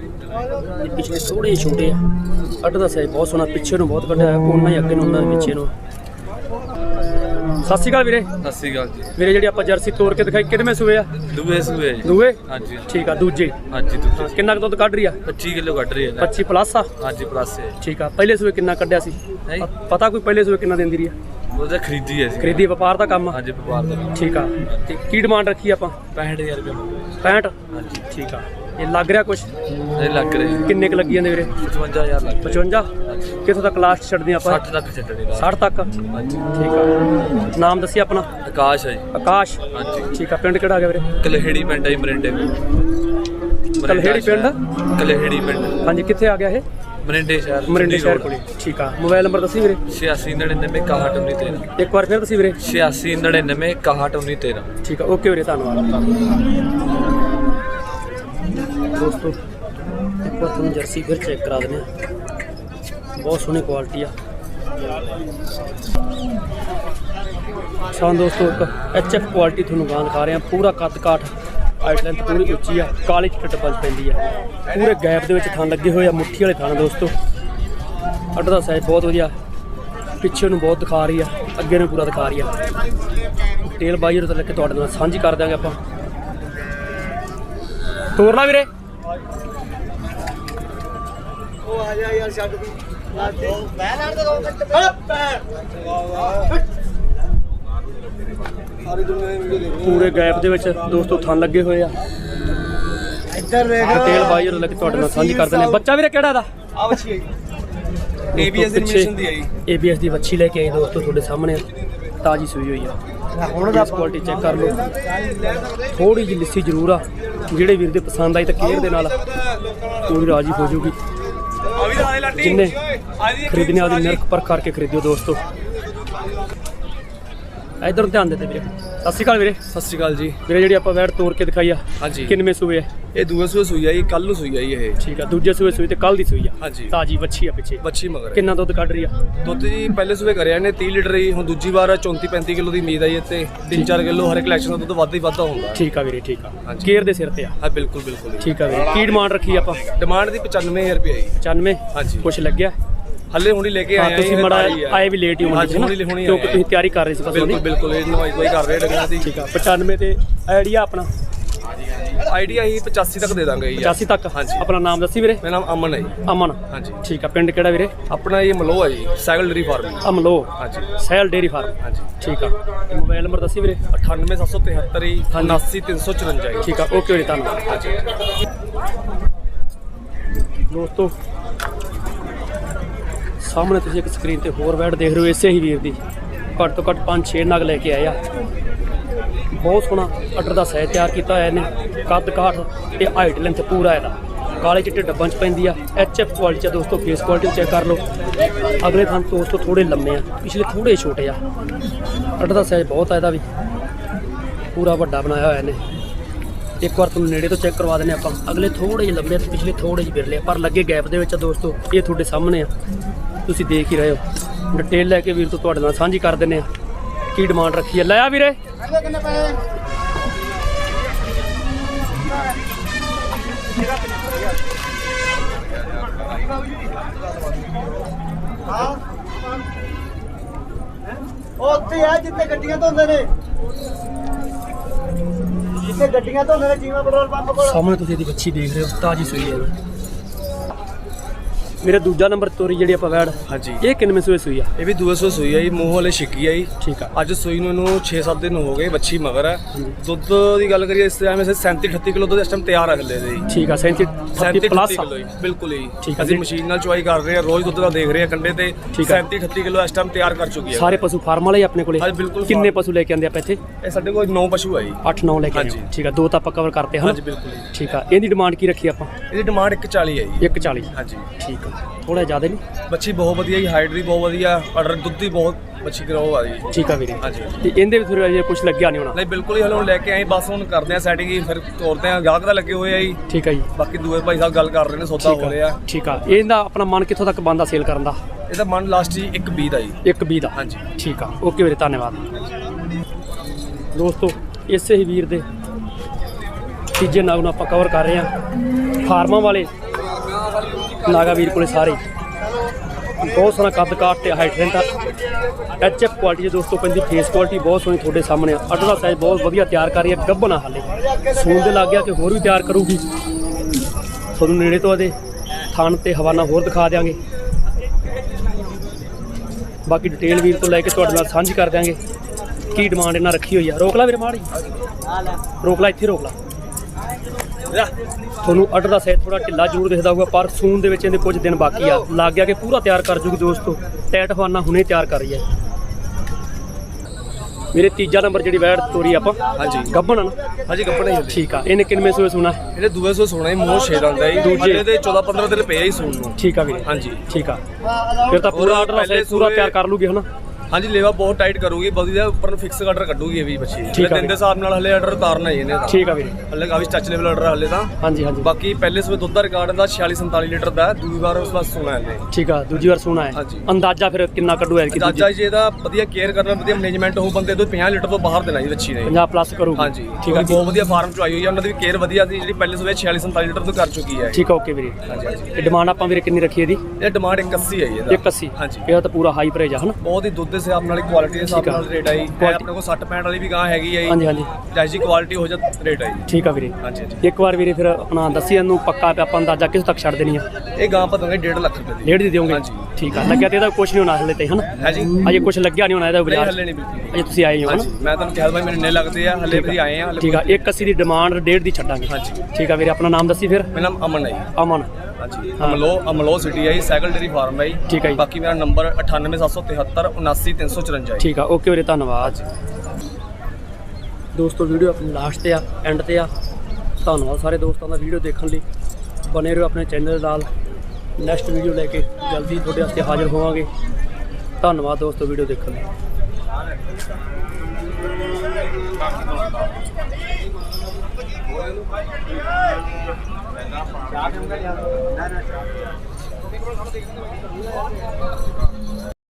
ਪਿਛਲੇ ਥੋੜੇ ਜਿਹੇ ਛੋਟੇ ਆ। ਅੱਡ ਦਾ ਸਾਈਜ਼ ਬਹੁਤ ਸੋਹਣਾ ਪਿੱਛੇ ਨੂੰ ਬਹੁਤ ਵੱਡਾ ਹੈ ਉਹਨਾਂ ਹੀ ਅੱਗੇ ਨੂੰ ਉਹਨਾਂ ਦੇ ਪਿੱਛੇ ਨੂੰ। ਸਤਿ ਸ਼੍ਰੀ ਅਕਾਲ ਵੀਰੇ। ਸਤਿ ਸ਼੍ਰੀ ਅਕਾਲ ਜੀ। ਵੀਰੇ ਜਿਹੜੀ ਆਪਾਂ ਜਰਸੀ ਤੋੜ ਕੇ ਦਿਖਾਈ ਕਿੰਨੇ ਸੂਏ ਆ? ਦੂਏ ਸੂਏ ਜੀ। ਦੂਏ? ਹਾਂਜੀ। ਠੀਕ ਆ ਦੂਜੇ। ਹਾਂਜੀ ਦੂਜੇ। ਕਿੰਨਾ ਕੁ ਦੁੱਧ ਕੱਢ ਰਹੀ ਆ? 25 ਕਿਲੋ ਕੱਢ ਰਹੀ ਹੈ ਨਾ 25 ਪਲੱਸ ਆ? ਹਾਂਜੀ ਪਲੱਸ ਹੈ ਠੀਕ ਆ ਪਹਿਲੇ ਸੂਏ ਕਿੰਨਾ ਕੱਢਿਆ ਸੀ? ਨਹੀਂ। ਪ- ਪਤਾ ਕੋਈ ਪਹਿਲੇ ਸੂਏ ਕਿੰਨਾ ਦਿੰਦੀ ਰਹੀ ਆ? ਉਹਦਾ ਖਰੀਦੀ ਹੈ ਸੀ ਖਰੀਦੀ ਵਪਾਰ ਦਾ ਕੰਮ ਆ? ਹਾਂਜੀ ਵਪਾਰ ਦਾ ਠੀਕ ਆ। ਤੇ ਕੀ ਡਿਮਾਂਡ ਰੱਖੀ ਆਪਾਂ? 65000 ਰੁਪਏ ਮੰਗਦੇ 65 ਹਾਂਜੀ। ਠੀਕ ਆ। ਇਹ ਲੱਗ ਰਿਹਾ ਕੁਛ? ਇਹ ਲੱਗ ਰਹੇ। ਕਿੰਨੇ ਕੁ ਲੱਗੀ ਜਾਂਦੇ ਵੀਰੇ? 55000 ਲੱਗ ਰਹੇ। 55 ਕਿੱਥੋਂ ਤੱਕ ਲਾਸਟ ਛੱਡਦੇ ਆਪਾਂ? 60 ਤੱਕ ਛੱਡਣੇ ਦਾ 60 ਤੱਕ? ਹਾਂਜੀ। ਠੀਕ ਆ। ਨਾਮ ਦੱਸੀ ਆਪਣਾ? ਆਕਾਸ਼ ਹੈ ਜੀ। ਆਕਾਸ਼? ਹਾਂਜੀ। ਠੀਕ ਆ। ਪਿੰਡ ਕਿਹੜਾ ਆ ਗਿਆ ਵੀਰੇ? ਕਲਹੇੜੀ ਪਿੰਡ ਹੈ ਮਰਿੰਡੇ ਕਲਹੇੜੀ ਪਿੰਡ? ਕਲਹੇੜੀ ਪਿੰਡ। ਹਾਂਜੀ ਕਿੱਥੇ ਆ ਗਿਆ ਇਹ? ਮਰਿੰਡੇ ਸ਼ਹਿਰ ਮਰਿੰਡੇ ਸ਼ਹਿਰ ਕੋਲੇ ਠੀਕ ਆ। ਮੋਬਾਈਲ ਨੰਬਰ ਦੱਸੀ ਵੀਰੇ? 8699 6113 ਇੱਕ ਵਾਰ ਫਿਰ ਦੱਸੀ ਵੀਰੇ? 8699 6113 ਠੀਕ ਆ। ਓਕੇ ਵੀਰੇ ਧੰਨਵਾਦ। ਦੋਸਤੋ, ਇੱਕ ਵਾਰ ਤੁਹਾਨੂੰ ਜਰਸੀ ਫਿਰ ਚੈੱਕ ਕਰਾ ਦਿੰਦੇ ਆ ਬਹੁਤ ਸੋਹਣੀ ਕੁਆਲਿਟੀ ਆ। ਸਾਂ ਦੋਸਤੋ, ਇੱਕ ਐਚਐਫ ਕੁਆਲਿਟੀ ਤੁਹਾਨੂੰ ਗਾਂ ਦਿਖਾ ਰਹੇ। ਆ ਪੂਰਾ ਕੱਦ ਕਾਠ ਹਾਈਟ ਪੂਰੀ ਉੱਚੀ ਆ। ਕਾਲੀ ਚਿੱਟ ਪੰਜ ਪੈਂਦੀ ਆ। ਪੂਰੇ ਗੈਪ ਦੇ ਵਿੱਚ ਥਾਂ ਲੱਗੇ ਹੋਏ ਆ, ਮੁੱਠੀ ਵਾਲੇ ਥਾਂ ਦੋਸਤੋ। ਅੱਡ ਦਾ ਸਾਈਜ਼ ਬਹੁਤ ਵਧੀਆ। ਪਿੱਛੇ ਨੂੰ ਬਹੁਤ ਦਿਖਾ ਰਹੀ ਆ, ਅੱਗੇ ਨੂੰ ਪੂਰਾ ਦਿਖਾ ਰਹੀ ਆ। ਤੇਲ ਬਾਈ ਤੋਂ ਲੈ ਕੇ ਤੁਹਾਡੇ ਨਾਲ ਸਾਂਝੀ ਕਰ ਦਾਂਗੇ ਆਪਾਂ। ਤੋਰਨਾ ਵੀਰੇ। ਉਹ ਆ ਜਾ ਯਾਰ ਛੱਡ ਦੀ ਲਾਦੇ ਮੈਂ ਲੈਣ ਦੇ ਦੋ ਸਾਰੀ ਦੁਨੀਆ ਦੀ ਵੀਡੀਓ ਦੇਖ ਪੂਰੇ ਗੈਪ ਦੇ ਵਿੱਚ ਦੋਸਤੋ ਥਣ ਲੱਗੇ ਹੋਏ ਆ। ਇੱਧਰ ਦੇਖ। ਤੇਲ ਬਾਈ ਤੋਂ ਲੈ ਕੇ ਤੁਹਾਡੇ ਨਾਲ ਸਾਂਝੀ ਕਰ ਦਿੰਦੇ ਆ ਬੱਚਾ ਵੀਰੇ ਕਿਹੜਾ ਦਾ? ਆ ਬੱਚੀ ABS animation ਦੀ ਆਈ ABS ਦੀ ਵੱਛੀ ਲੈ ਕੇ ਆਈ ਦੋਸਤੋ ਤੁਹਾਡੇ ਸਾਹਮਣੇ। ਤਾਜੀ ਸੂਈ ਹੋਈ ਆ। ਹੁਣ ਇਸ ਕੁਆਲਿਟੀ ਚੈੱਕ ਕਰ ਲਓ। ਥੋੜੀ ਜਿਹੀ ਲਿੱਸੀ ਜ਼ਰੂਰ ਆ। ਜਿਹੜੇ ਵੀਰ ਦੇ ਪਸੰਦ ਆਈ ਤਾਂ ਕੇਅਰ ਦੇ ਨਾਲ ਪੂਰੀ ਰਾਜੀ ਹੋ ਜਾਊਗੀ। ਜਿੰਨੇ ਖਰੀਦਣੇ ਆਦੀ ਨਿਰਖ ਪਰ ਕਰਕੇ ਖਰੀਦਿਓ ਦੋਸਤੋ। ਇਧਰ ਧਿਆਨ ਦੇ ਤੇ ਵੀਰੇ। ਸਤਿ ਸ਼੍ਰੀ ਅਕਾਲ ਵੀਰੇ। ਸਤਿ ਸ਼੍ਰੀ ਅਕਾਲ ਜੀ। ਵੀਰੇ ਜਿਹੜੀ ਆਪਾਂ ਵੈਟ ਤੋੜ ਕੇ ਦਿਖਾਈ ਆ ਹਾਂਜੀ। ਕਿੰਨਵੇਂ ਸੂਏ ਆ? ਇਹ ਦੂਏ ਸੂਏ ਸੂਈ ਆ ਜੀ ਕੱਲ ਨੂੰ ਸੂਈ ਆ ਜੀ ਇਹ। ਠੀਕ ਆ ਦੂਜੇ ਸੂਏ ਸੂਈ ਤੇ ਕੱਲ ਦੀ ਸੂਈ ਆ। ਹਾਂਜੀ। ਤਾਜੀ ਵੱਛੀ ਆ ਪਿੱਛੇ। ਬੱਚੀ ਮਗਰ। ਕਿੰਨਾ ਦੁੱਧ ਕੱਢ ਰਹੀ ਆ? ਦੁੱਧ ਜੀ ਪਹਿਲੇ ਸੂਏ ਕਰਿਆ ਇਹਨੇ 30 ਲੀਟਰ ਹੀ ਹੁਣ ਦੂਜੀ ਵਾਰ 34 35 ਕਿਲੋ ਦੀ ਉਮੀਦ ਆਈ ਇੱਥੇ 3-4 ਕਿਲੋ ਹਰ ਕਲੈਕਸ਼ਨ ਦਾ ਦੁੱਧ ਵੱਧ ਹੀ ਵੱਧਦਾ ਹੁੰਦਾ। ਠੀਕ ਆ ਵੀਰੇ ਠੀਕ ਆ। ਕੇਅਰ ਦੇ ਸਿਰ ਤੇ ਆ। ਹਾਂ ਬਿਲਕੁਲ ਬਿਲਕੁਲ ਜੀ। ਠੀਕ ਆ ਵੀਰੇ। ਕੀ ਡਿਮਾਂਡ ਰੱਖੀ ਆਪਾਂ? ਡਿਮਾਂਡ ਦੀ 95000 ਰੁਪਏ ਜੀ। 95 ਹਾਂਜੀ। ਕੁਛ ਲੱਗਿਆ? ਹੱਲੇ ਹੁਣੀ ਲੈ ਕੇ ਆਏ ਆ ਤੁਸੀਂ ਮੜਾ। ਆਏ ਵੀ ਲੇਟ ਹੀ ਹੋਣੀ ਸੀ ਕਿਉਂਕਿ। ਤੁਸੀਂ ਤਿਆਰੀ ਕਰ ਰਹੇ ਸੀ ਬਿਲਕੁਲ ਬਿਲਕੁਲ ਇਹ ਨਵਾਈ ਕੋਈ ਕਰ ਰਹੇ ਡੰਗਰਾਂ ਦੀ ਠੀਕ ਆ 95 ਤੇ ਆਈਡੀਆ ਆਪਣਾ। ਆਈਡੀਆ ਹੀ 85 ਤੱਕ ਦੇ ਦਾਂਗੇ ਜੀ। 85 ਤੱਕ? ਹਾਂਜੀ। ਆਪਣਾ ਨਾਮ ਦੱਸੀ ਵੀਰੇ? ਮੇਰਾ ਨਾਮ ਅਮਨ ਹੈ ਜੀ। ਅਮਨ। ਹਾਂਜੀ। ਠੀਕ ਆ ਪਿੰਡ ਕਿਹੜਾ ਵੀਰੇ? ਆਪਣਾ ਇਹ ਮਲੋ ਹੈ ਜੀ ਸਾਈਕਲ ਡਰੀ ਫਾਰਮ। ਅਮਲੋ। ਹਾਂਜੀ। ਸੈਲ ਡੇਰੀ ਫਾਰਮ। ਹਾਂਜੀ। ਠੀਕ ਆ। ਮੋਬਾਈਲ ਨੰਬਰ ਦੱਸੀ ਵੀਰੇ? 98773 79354 ਜੀ ਠੀਕ ਆ ਓਕੇ ਵੀਰੇ ਧੰਨਵਾਦ। ਹਾਂਜੀ। ਦੋਸਤੋ ਸਾਹਮਣੇ ਤੁਸੀਂ ਇੱਕ ਸਕਰੀਨ ਤੇ ਹੋਰ ਵੈਡ ਦੇਖ ਰਹੇ ਹੋ, ਇਸੇ ਹੀ ਵੀਰ ਦੀ। ਘੱਟ ਤੋਂ ਘੱਟ 5-6 ਨਗ ਲੈ ਕੇ ਆਏ ਆ। ਬਹੁਤ ਸੋਹਣਾ ਅਡਰ ਦਾ ਸਹਿ ਤਿਆਰ ਕੀਤਾ ਹੋਇਆ ਇਹਨੇ। ਕੱਦ ਕਾਠ ਤੇ ਹਾਈਟ ਲੈਂਥ ਪੂਰਾ ਇਹਦਾ। ਕਾਲੇ ਚਿੱਟੇ ਡੱਬਾਂ 'ਚ ਪੈਂਦੀ ਆ। ਐਚ ਐਫ ਕੁਆਲਿਟੀ ਚ ਦੋਸਤੋ ਫੇਸ ਕੁਆਲਿਟੀ ਚੈੱਕ ਕਰ ਲਓ। ਅਗਲੇ ਥਾਂ ਦੋਸਤੋ ਥੋੜੇ ਲੰਮੇ ਆ। ਪਿਛਲੇ ਥੋੜੇ ਛੋਟੇ ਆ। ਅਡਰ ਦਾ ਸਾਈਜ਼ ਬਹੁਤ ਆ ਇਹਦਾ ਵੀ। ਪੂਰਾ ਵੱਡਾ ਬਣਾਇਆ ਹੋਇਆ ਇਹਨੇ। ਇੱਕ ਵਾਰ ਤੁਹਾਨੂੰ ਨੇੜੇ ਤੋਂ ਚੈੱਕ ਕਰਵਾ ਦਿੰਦੇ ਆਪਾਂ। ਅਗਲੇ ਥੋੜੇ ਜਿਹੇ ਲੰਬੇ ਤੇ ਪਿਛਲੇ ਥੋੜੇ ਜਿਹੇ ਵਿਰਲੇ ਪਰ ਲੱਗੇ ਗੈਪ ਦੇ ਵਿੱਚ ਆ ਦੋਸਤੋ, ਇਹ ਤੁਹਾਡੇ ਸਾਹਮਣੇ ਆ। ਤੁਸੀਂ ਦੇਖ ਹੀ ਰਹੇ ਹੋ। ਡਿਟੇਲ ਲੈ ਕੇ ਵੀਰ ਤੋਂ ਤੁਹਾਡੇ ਨਾਲ ਸਾਂਝੀ ਕਰ ਦਿੰਦੇ ਆ ਕੀ ਡਿਮਾਂਡ ਰੱਖੀ ਹੈ? ਲੈ ਆ ਵੀਰੇ। ਉੱਥੇ ਆ ਜਿੱਥੇ ਗੱਡੀਆਂ ਧੋਂਦੇ ਨੇ। ਜਿੱਥੇ ਗੱਡੀਆਂ ਧੋਂਦੇ ਨੇ ਜੀਵਾ ਪੈਟਰੋਲ ਪੰਪ ਕੋਲ। ਸਾਹਮਣੇ ਤੁਸੀਂ ਇਹਦੀ ਬੱਚੀ ਦੇਖ ਰਹੇ ਹੋ ਤਾਜੀ ਸੂਈ ਹੈ। ਮੇਰੇ ਦੂਜਾ ਨੰਬਰ ਤੋਰੀ ਜਿਹੜੀ ਆਪਾਂ ਵੈੜ ਹਾਂਜੀ। ਇਹ ਕਿੰਨਵੇਂ ਸੂਏ ਸੂਈ ਆ? ਇਹ ਵੀ ਦੂਏ ਸੂਏ ਸੂਈ ਆ ਜੀ ਮੂੰਹ ਵਾਲੇ ਛਿੱਕੀ ਆ ਜੀ। ਠੀਕ ਆ। ਅੱਜ ਸੂਈ ਨੂੰ ਇਹਨੂੰ 6-7 ਦਿਨ ਹੋ ਗਏ ਬੱਚੀ ਮਗਰ ਹੈ। ਦੁੱਧ ਦੀ ਗੱਲ ਕਰੀਏ ਇਸ ਟਾਈਮ ਇਸੇ 37-38 ਕਿਲੋ ਦੁੱਧ ਇਸ ਟਾਈਮ ਤਿਆਰ ਰੱਖ ਲਏ ਦੇ ਜੀ। ਠੀਕ ਆ 37 30 ਪਲੱਸ 37 ਕਿਲੋ ਬਿਲਕੁਲ ਜੀ। ਠੀਕ ਆ ਅਸੀਂ ਜੀ। ਮਸ਼ੀਨ ਨਾਲ ਚੁਆਈ ਕਰ ਰਹੇ ਹਾਂ ਰੋਜ਼ ਦੁੱਧ ਦਾ ਦੇਖ ਰਹੇ ਹਾਂ ਕੰਡੇ ਤੇ। ਠੀਕ ਆ। 37-38 ਕਿਲੋ ਇਸ ਟਾਈਮ ਤਿਆਰ ਕਰ ਚੁੱਕੀ ਹੈ ਸਾਰੇ ਪਸ਼ੂ ਫਾਰਮ ਵਾਲੇ ਹੀ ਆਪਣੇ ਕੋਲੇ? ਹਾਂਜੀ, ਬਿਲਕੁਲ ਕਿੰਨੇ। ਪਸ਼ੂ ਲੈ ਕੇ ਆਂਦੇ ਆਪਾਂ ਇੱਥੇ? ਇਹ ਸਾਡੇ ਕੋਲ 9 ਪਸ਼ੂ ਆ ਜੀ। 8-9 ਲੈ ਕੇ। ਹੋ। ਠੀਕ ਆ ਦੋ ਤਾਂ ਆਪਾਂ ਕਵਰ ਕਰਤੇ ਹਨ? ਹਾਂਜੀ ਬਿਲਕੁਲ ਠੀਕ ਆ ਇਹਦੀ ਡਿਮਾਂਡ ਕੀ ਰੱਖੀ ਆਪਾਂ? ਇਹਦੀ ਡਿਮਾਂਡ 140 ਹੈ ਜੀ। 140 ਹਾਂਜੀ। ਠੀਕ ਆ। ਥੋੜਾ ਜ਼ਿਆਦਾ ਨਹੀਂ? ਬੱਚੀ ਬਹੁਤ ਵਧੀਆ ਜੀ ਹਾਈਟ ਬਹੁਤ ਵਧੀਆ ਆਰਡਰ ਦੁੱਧ ਵੀ ਬਹੁਤ ਬੱਚੀ ਗਰੋ ਆ ਜੀ। ਠੀਕ ਆ ਵੀਰੇ। ਹਾਂਜੀ। ਤੇ ਇਹਦੇ ਵੀ ਫਿਰ ਅਜੇ ਕੁਝ ਲੱਗਿਆ ਨਹੀਂ ਹੋਣਾ? ਨਹੀਂ ਬਿਲਕੁਲ ਹੀ ਹਲੇ ਹੁਣ ਲੈ ਕੇ ਆਏ ਬਸ ਹੁਣ ਕਰਦੇ ਆ ਸੈਟਿੰਗ ਹੀ ਫਿਰ ਤੋਰਦੇ ਆ ਗਾਹਕ ਦਾ ਲੱਗੇ ਹੋਏ ਆ ਜੀ। ਠੀਕ ਆ ਜੀ। ਬਾਕੀ ਦੂਏ ਭਾਈ ਸਾਹਿਬ ਗੱਲ ਕਰ ਰਹੇ ਨੇ ਸੌਦਾ ਹੋ ਰਿਹਾ। ਆ ਠੀਕ ਆ। ਇਹਦਾ ਆਪਣਾ ਮਨ ਕਿੱਥੋਂ ਤੱਕ ਬੰਦਾ ਸੇਲ ਕਰਨ ਦਾ? ਇਹਦਾ ਮਨ ਲਾਸਟ ਜੀ 1 20 ਦਾ ਜੀ। ਇੱਕ 20 ਦਾ? ਹਾਂਜੀ। ਠੀਕ ਆ। ਓਕੇ ਵੀਰੇ ਧੰਨਵਾਦ। ਦੋਸਤੋ ਇਸੇ ਹੀ ਵੀਰ ਦੇ ਤੀਜੇ ਨਾਗ ਨੂੰ ਆਪਾਂ ਕਵਰ ਕਰ ਰਹੇ ਹਾਂ। ਫਾਰਮਾਂ ਵਾਲੇ ਨਾਗਾ ਵੀਰ ਕੋਲੇ ਸਾਰੇ। ਬਹੁਤ ਸੋਹਣਾ ਕੱਦ ਕਾਟ ਤੇ ਹਾਈਟ ਰਹਿੰਦਾ। ਐਚ ਐਫ ਕੁਆਲਿਟੀ ਦੇ ਦੋਸਤੋ ਪੈਂਦੀ ਫੇਸ ਕੁਆਲਿਟੀ ਬਹੁਤ ਸੋਹਣੀ ਤੁਹਾਡੇ ਸਾਹਮਣੇ ਆ। ਅੱਡ ਦਾ ਸਾਈਜ਼ ਬਹੁਤ ਵਧੀਆ, ਤਿਆਰ ਕਰ ਰਹੀ ਹੈ, ਗੱਭਣਾ ਹਾਲੇ। ਸੂਨ ਦੇ ਲੱਗ ਗਿਆ ਕਿ ਹੋਰ ਵੀ ਤਿਆਰ ਕਰੂਗੀ। ਤੁਹਾਨੂੰ ਨੇੜੇ ਤੋਂ ਇਹਦੇ ਥਣ ਤੇ ਹਵਾਨਾ ਹੋਰ ਦਿਖਾ ਦਿਆਂਗੇ। ਬਾਕੀ ਡਿਟੇਲ ਵੀਰ ਤੋਂ ਲੈ ਕੇ ਤੁਹਾਡੇ ਨਾਲ ਸਾਂਝੀ ਕਰ ਦਿਆਂਗੇ। ਕੀ ਡਿਮਾਂਡ ਇਹਨਾਂ ਰੱਖੀ ਹੋਈ ਆ? ਰੋਕ ਲਾ ਵੀਰੇ ਮਾੜੀ। ਰੋਕ ਲਾ, ਇੱਥੇ ਰੋਕ ਲਾ। ਤੁਹਾਨੂੰ ਆਰਡਰ ਦਾ ਸਾਈਜ਼ ਥੋੜਾ ਢਿੱਲਾ ਜ਼ਰੂਰ ਦਿਖਦਾ ਹੋਊਗਾ ਪਰ ਸੂਨ ਦੇ ਵਿੱਚ ਇਹਦੇ ਕੁਝ ਦਿਨ ਬਾਕੀ ਆ। ਲੱਗ ਗਿਆ ਕਿ ਪੂਰਾ ਤਿਆਰ ਕਰ ਜੂਗੀ ਦੋਸਤੋ। ਟੈਟ ਹਵਾਨਾ ਹੁਣੇ ਤਿਆਰ ਕਰ ਰਹੀ ਹੈ। ਮੇਰੇ ਤੀਜਾ ਨੰਬਰ ਜਿਹੜੀ ਵੈੜ ਤੋਰੀ ਆਪਾਂ। ਹਾਂਜੀ। ਗੱਬਣ ਨਾ? ਹਾਂਜੀ ਕੱਪੜੇ ਹੀ ਠੀਕ ਆ। ਇਹਨੇ ਕਿੰਨੇ ਸੂਏ ਸੁਣਾ? ਇਹਦੇ ਦੂਏ ਸੋ ਸੋਣਾ ਹੀ ਮੂੰਹ ਛੇ ਦੰਦਾ ਜੀ। ਦੂਜੇ। ਦੇ 14 15 ਦਿਨ ਪਏ ਹੀ ਸੂਣ ਨੂੰ। ਠੀਕ ਆ ਵੀਰੇ। ਹਾਂਜੀ। ਠੀਕ ਆ। ਫਿਰ ਤਾਂ ਪੂਰਾ ਆਰਡਰ ਪਹਿਲੇ ਪੂਰਾ ਸੂਏ- ਤਿਆਰ ਕਰ ਲੂਗੀ ਹਨਾ? ਹਾਂਜੀ ਲੇਵਾ ਬਹੁਤ ਟਾਈਟ ਕਰੂਗੀ ਵਧੀਆ ਉੱਪਰ ਨੂੰ ਫਿਕਸ ਆਰਡਰ ਕੱਢੂਗੀ ਇਹ ਵੀ ਬੱਚੀ। ਠੀਕ ਦਿਨ। ਦੇ ਹਿਸਾਬ ਨਾਲ ਹਲੇ ਆਰਡਰ ਉਤਾਰਨਾ ਹੀ ਇਹਨੇ ਤਾਂ। ਠੀਕ ਆ ਵੀਰੇ। ਹਲੇ ਕਾਫੀ ਟੱਚ ਲੈਵਲ ਆਰਡਰ ਹਲੇ ਤਾਂ। ਹਾਂਜੀ ਹਾਂਜੀ। ਬਾਕੀ ਪਹਿਲੇ ਸਵੇ ਦੁੱਧ ਦਾ ਰਿਕਾਰਡ ਦਾ 46 47 ਲੀਟਰ ਦਾ ਦੂਜੀ ਵਾਰ ਉਸ ਵਾਰ ਸੋਣਾ ਇਹਨੇ। ਠੀਕ ਆ ਦੂਜੀ ਵਾਰ ਸੁਣਾ ਹੈ। ਅੰਦਾਜ਼ਾ ਫਿਰ ਕਿੰਨਾ ਕੱਢੂ ਐਰ ਕਿ ਚਾਚਾ ਜੀ ਇਹਦਾ ਵਧੀਆ ਕੇਅਰ ਕਰਨਾ ਵਧੀਆ ਮੈਨੇਜਮੈਂਟ ਹੋ ਬੰਦੇ ਤੋਂ 50 ਲੀਟਰ ਤੋਂ ਬਾਹਰ ਦੇਣਾ ਜੀ ਬੱਚੀ ਨੇ। 50 ਪਲੱਸ ਕਰੂਗੀ। ਹਾਂਜੀ। ਠੀਕ ਆ ਬਹੁਤ ਵਧੀਆ ਫਾਰਮ ਚ ਆਈ ਹੋਈ ਹੈ ਉਹਨਾਂ ਦੀ ਵੀ ਕੇਅਰ ਵਧੀਆ ਸੀ ਜਿਹੜੀ ਪਹਿਲੇ ਸਵੇ 46 47 ਲੀਟਰ ਤੋਂ ਕਰ ਚੁੱਕੀ ਹੈ ਠੀਕ ਆ ਓਕੇ ਵੀਰੇ। ਹਾਂਜੀ ਡਿਮਾਂਡ ਆਪਾਂ ਵੀਰੇ ਕਿੰਨੀ ਰੱਖੀ ਇਹਦੀ? ਇਹ ਡਿਮਾਂਡ 81 ਹੈ ਜੀ ਇਹਦਾ। 180 ਹਾਂਜੀ। ਇਹਦਾ ਤਾਂ ਪੂਰਾ ਹਾਈ ਪ੍ਰਾਈਸ ਆ ਹਨਾ? ਬਹੁਤ ਹੀ ਦੁੱਧ ਦੇ ਹਿਸਾਬ ਨਾਲ ਕੁਆਲਿਟੀ ਦੇ ਹਿਸਾਬ ਆ। ਨਾਲ ਰੇਟ ਆਈ। ਆਪਣੇ ਕੋਲ 60 65 ਵਾਲੀ ਵੀ ਗਾਂ ਹੈਗੀ ਹੈ ਹਾਂਜੀ ਹਾਂਜੀ। ਜਾਇਜ਼ ਜੀ ਕੁਆਲਿਟੀ ਹੋ ਜਾ ਰੇਟ ਜੀ। ਠੀਕ ਆ ਵੀਰੇ। ਹਾਂਜੀ ਹਾਂਜੀ। ਇੱਕ ਵਾਰ ਵੀਰੇ ਫਿਰ ਆਪਣਾ ਦੱਸੀ ਇਹਨੂੰ ਪੱਕਾ ਤੇ ਆਪਾਂ ਅੰਦਾਜ਼ਾ ਕਿਸ ਤੱਕ ਛੱਡ ਦੇਣੀ ਆ? ਇਹ ਗਾਂ ਪਤਾਂਗੇ 1.5 ਲੱਖ ਰੁਪਏ ਦੀ। ਡੇਢ ਦੀ ਦਿਓਗੇ? ਹਾਂਜੀ। ਠੀਕ ਆ। ਲੱਗਿਆ ਤੇ ਇਹਦਾ ਕੁਝ ਨਹੀਂ ਹੋਣਾ ਹਲੇ ਤੇ ਹਨਾ? ਹੈ ਜੀ ਅਜੇ ਕੁਝ ਲੱਗਿਆ ਨਹੀਂ ਹੋਣਾ ਇਹਦਾ ਨਹੀਂ ਬਾਜ਼ਾਰ ਹੱਲੇ ਨਹੀਂ ਬਿਲਕੁਲ ਅਜੇ ਤੁਸੀਂ ਆਏ ਹੋ ਹਾਂਜੀ। ਹਨਾ ਮੈਂ ਤੁਹਾਨੂੰ ਕਿਹਾ ਭਾਈ ਮੈਨੂੰ ਇੰਨੇ ਲੱਗਦੇ ਆ ਹੱਲੇ ਵੀ ਆਏ ਆ ਠੀਕ ਆ। 180 ਦੀ ਡਿਮਾਂਡ ਡੇਢ ਦੀ ਛੱਡਾਂਗੇ। ਹਾਂਜੀ। ਠੀਕ ਆ ਵੀਰੇ ਆਪਣਾ ਨਾਮ ਦੱਸੀ ਫਿਰ? ਮੇਰਾ ਨਾਮ ਅਮਨ ਹੈ ਜੀ। ਅਮਨ। ਹਾਂਜੀ। ਹਾਂ। ਅਮਲੋ ਅਮਲੋ ਸਿਟੀ ਹੈ ਜੀ ਸਾਈਕਲ ਡੇਰੀ ਫਾਰਮ ਹੈ ਜੀ। ਠੀਕ ਹੈ ਜੀ। ਬਾਕੀ ਮੇਰਾ ਨੰਬਰ 98773 79354 ਹੈ ਠੀਕ ਆ ਓਕੇ ਵੀਰੇ ਧੰਨਵਾਦ। ਦੋਸਤੋ ਵੀਡੀਓ ਆਪਣੀ ਲਾਸਟ ਤੇ ਆ ਐਂਡ ਤੇ ਆ। ਧੰਨਵਾਦ ਸਾਰੇ ਦੋਸਤਾਂ ਦਾ ਵੀਡੀਓ ਦੇਖਣ ਲਈ। ਬਨੇ ਰਹੋ ਆਪਣੇ ਚੈਨਲ ਨਾਲ। ਨੈਕਸਟ ਵੀਡੀਓ ਲੈ ਕੇ ਜਲਦੀ ਤੁਹਾਡੇ ਵਾਸਤੇ ਹਾਜ਼ਰ ਹੋਵਾਂਗੇ। ਧੰਨਵਾਦ ਦੋਸਤੋ ਵੀਡੀਓ ਦੇਖਣ ਲਈ। ਚਾਹ